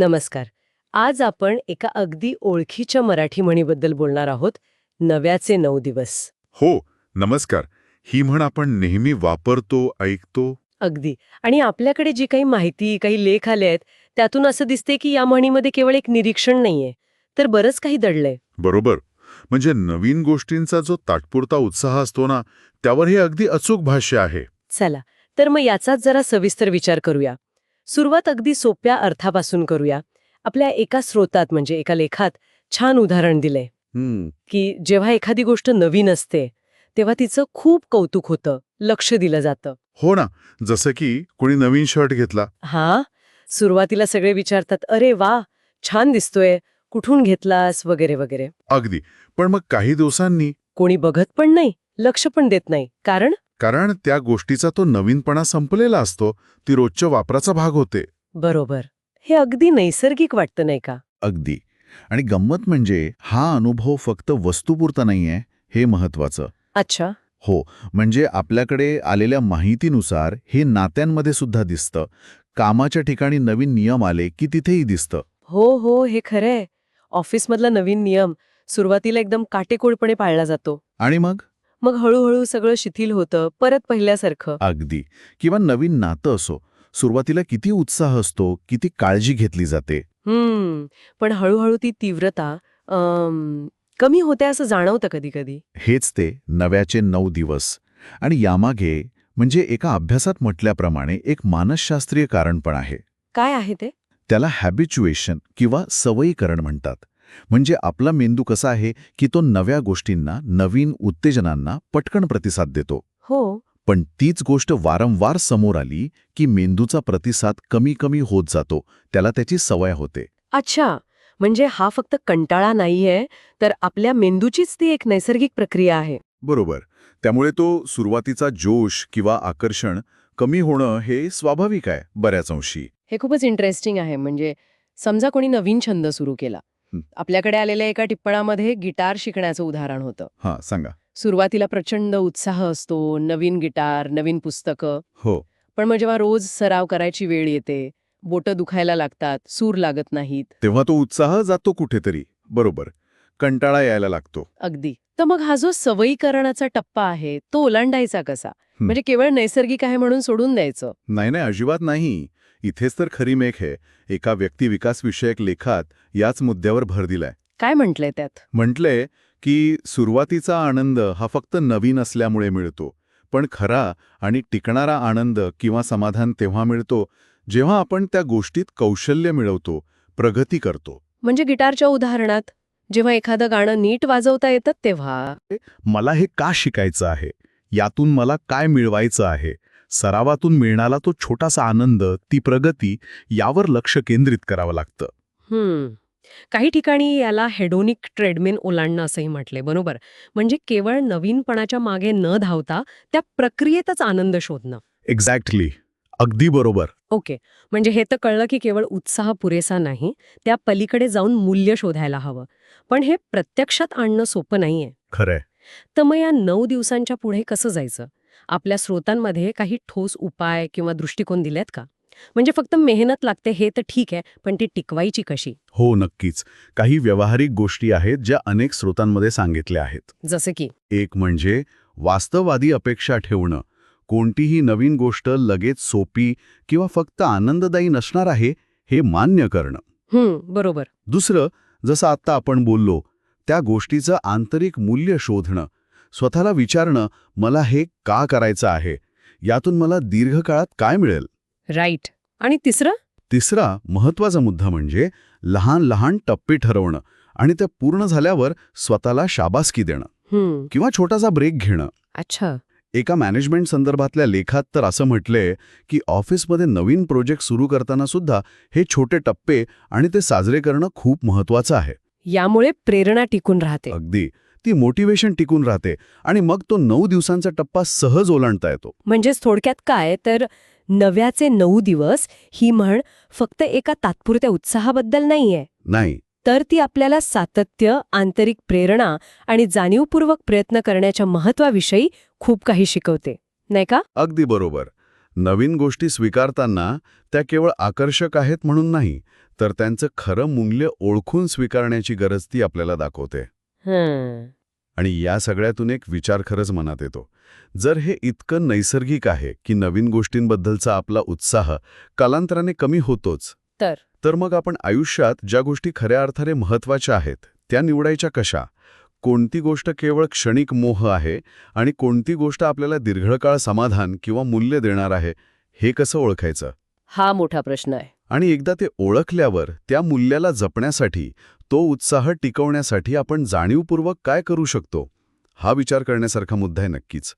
नमस्कार. आज आपण एका अगदी ओळखीच्या मराठी म्हणीबद्दल बोलणार आहोत नव्याचे नऊ दिवस. हो नमस्कार. ही म्हण आपण नेहमी वापरतो ऐकतो? अगदी. आणि आपल्याकडे जी काही माहिती काही लेख आले आहेत त्यातून असं दिसते की या म्हणीमध्ये केवळ एक निरीक्षण नाहीये. तर बरंच काही दडलंय. बरोबर. म्हणजे नवीन गोष्टींचा जो तात्पुरता उत्साह असतो ना त्यावर हे अगदी अचूक भाष्य आहे. चला. तर मग याचाच जरा सविस्तर विचार करूया. सुरुवात अगदी सोप्या अर्थापासून करूया. आपल्या एका स्रोतात म्हणजे एका लेखात छान उदाहरण हम्म. की जेव्हा एखादी गोष्ट नवीन असते तेव्हा तिचं खूप कौतुक होतं लक्ष दिलं जातं. हो ना. जसं की कोणी नवीन शर्ट घेतला. हा. सुरुवातीला सगळे विचारतात अरे वा छान दिसतोय. कुठून घेतलास? वगैरे वगैरे. अगदी. पण मग काही दिवसांनी कोणी बघत पण नाही लक्ष पण देत नाही. कारण? कारण त्या गोष्टीचा तो नवीनपणा संपलेला असतो ती रोजच्या वापराचा भाग होते. बरोबर. हे अगदी नैसर्गिक वाटतं नाही का? अगदी. आणि गंमत म्हणजे हा अनुभव फक्त वस्तुपुरता नाहीये हे महत्वाचं अच्छा. हो म्हणजे आपल्याकडे आलेल्या माहितीनुसार हे नात्यांमध्ये सुद्धा दिसतं. कामाच्या ठिकाणी नवीन नियम आले की तिथेही दिसतं. हो हो हे खरंय. ऑफिसमधला नवीन नियम सुरुवातीला एकदम काटेकोरपणे पाळला जातो. आणि मग? मग हळूहळू सगळं शिथिल होतं परत पहिल्यासारखं. अगदी. किंवा नवीन नातं असो सुरुवातीला किती उत्साह असतो किती काळजी घेतली जाते. हम्म. पण हळूहळू ती तीव्रता अम, कमी होते असं जाणवतं कधी कधी हेच ते नव्याचे नऊ दिवस. आणि यामागे म्हणजे एका अभ्यासात म्हटल्याप्रमाणे एक मानसशास्त्रीय कारण पण आहे. काय आहे ते? त्याला हॅबिच्युएशन किंवा सवयीकरण म्हणतात. म्हणजे आपला मेंदू कसा आहे की तो नव्या गोष्टींना नवीन उत्तेजनांना पटकन प्रतिसाद देतो. हो. पण तीच गोष्ट वारंवार समोर आली की मेंदूचा प्रतिसाद कमी कमी होत जातो त्याला त्याची सवय होते. अच्छा. म्हणजे हा फक्त कंटाळा नाहीये तर आपल्या मेंदूचीच ती एक नैसर्गिक प्रक्रिया आहे. बरोबर. त्यामुळे तो सुरुवातीचा जोश किंवा आकर्षण कमी होणं हे स्वाभाविक आहे बऱ्याच अंशी. हे खूपच इंटरेस्टिंग आहे म्हणजे समजा कोणी नवीन छंद सुरू केला. आपल्याकडे आलेल्या एका टिप्पणामध्ये गिटार शिकण्याचं उदाहरण होतं. हां सांगा. सुरुवातीला प्रचंड उत्साह असतो नवीन गिटार नवीन पुस्तकं. हो. पण मग जेव्हा रोज सराव करायची वेळ येते बोटं दुखायला लागतात सूर लागत नाहीत. तेव्हा तो उत्साह जातो कुठेतरी. बरोबर. कंटाळा यायला लागतो. अगदी. तर मग हा जो सवयीकरणाचा टप्पा आहे तो ओलांडायचा कसा? म्हणजे केवळ नैसर्गिक आहे म्हणून सोडून द्यायचं? नाही नाही अजिबात नाही. इथेच तर खरी मेघ आहे. एका व्यक्तिविकासविषयक लेखात याच मुद्द्यावर भर दिलाय. काय म्हटलंय त्यात? म्हटलंय की सुरुवातीचा आनंद हा फक्त नवीन असल्यामुळे मिळतो. पण खरा आणि टिकणारा आनंद किंवा समाधान तेव्हा मिळतो जेव्हा आपण त्या गोष्टीत कौशल्य मिळवतो प्रगती करतो. म्हणजे गिटारच्या उदाहरणात? जेव्हा एखादं गाणं नीट वाजवता येतं तेव्हा. मला हे का शिकायचं आहे? यातून मला काय मिळवायचं आहे? सरावातून मिळणारा तो छोटासा आनंद ती प्रगती यावर लक्ष केंद्रित करावं लागतं. हम्म. काही ठिकाणी याला हेडोनिक ट्रेडमिन ओलांडणं असंही म्हटलंय बरोबर? म्हणजे केवळ नवीनपणाच्या मागे न धावता त्या प्रक्रियेतच आनंद शोधणं. एक्झॅक्टली अगदी बरोबर. ओके. म्हणजे हे तर कळलं की केवळ उत्साह पुरेसा नाही त्या पलीकडे जाऊन मूल्य शोधायला हवं. पण हे प्रत्यक्षात आणणं सोपं नाहीये. खरंय. तर मग या नऊ दिवसांच्या पुढे कसं जायचं? आपल्या स्रोतांमध्ये काही ठोस उपाय किंवा दृष्टिकोन दिलेत का? म्हणजे फक्त मेहनत लागते हे तर ठीक आहे पण ती टिकवायची कशी? हो नक्कीच. काही व्यावहारिक गोष्टी आहेत ज्या अनेक स्रोतांमध्ये सांगितल्या आहेत. जसे की? एक म्हणजे वास्तववादी अपेक्षा ठेवणं. कोणतीही नवीन गोष्ट लगेच सोपी किंवा फक्त आनंददायी नसणार आहे हे मान्य करणं. बरोबर. दुसरं जसं आत्ता आपण बोललो त्या गोष्टीचं आंतरिक मूल्य शोधणं. स्वतःला विचारणं मला हे का करायचं आहे? यातून मला दीर्घकाळात काय मिळेल? राईट. आणि तिसरं? तिसरा महत्त्वाचा मुद्दा म्हणजे लहान लहान टप्पे ठरवणं आणि त्या पूर्ण झाल्यावर स्वतःला शाबासकी देणं किंवा छोटासा ब्रेक घेणं. अच्छा. एका मॅनेजमेंट संदर्भातल्या लेखात तर असं म्हटलंय की ऑफिसमध्ये नवीन प्रोजेक्ट सुरू करताना सुद्धा हे छोटे टप्पे आणि ते साजरे करणं खूप महत्वाचं आहे. यामुळे प्रेरणा टिकून राहते. अगदी. ती मोटिवेशन टिकून राहते आणि मग तो नऊ दिवसांचा टप्पा सहज ओलांडता येतो. म्हणजेच थोडक्यात काय? तर नव्याचे नऊ दिवस ही म्हण फक्त एका तात्पुरत्या उत्साहाबद्दल नाहीये. नाही. तर ती आपल्याला सातत्य आंतरिक प्रेरणा आणि जाणीवपूर्वक प्रयत्न करण्याच्या महत्वाविषयी खूप काही शिकवते. नाही का? अगदी बरोबर. नवीन गोष्टी स्वीकारताना त्या केवळ आकर्षक आहेत म्हणून नाही तर त्यांचं खरं मूल्य ओळखून स्वीकारण्याची गरज ती आपल्याला दाखवते. आणि या सगळ्यातून एक विचार खरंच मनात येतो. जर हे इतकं नैसर्गिक आहे की नवीन गोष्टींबद्दलचा आपला उत्साह कालांतराने कमी होतोच तर? तर मग आपण आयुष्यात ज्या गोष्टी खऱ्या अर्थाने महत्त्वाच्या आहेत त्या निवडायच्या कशा? कोणती गोष्ट केवळ क्षणिक मोह आहे आणि कोणती गोष्ट आपल्याला दीर्घकाळ समाधान किंवा मूल्य देणार आहे हे कसं ओळखायचं? हा मोठा प्रश्न आहे. आणि एकदा ते ओळखल्यावर त्या मूल्याला जपण्यासाठी तो उत्साह टिकवण्यासाठी आपण जाणीवपूर्वक काय करू शकतो? हा विचार करण्यासारखा मुद्दा आहे नक्कीच.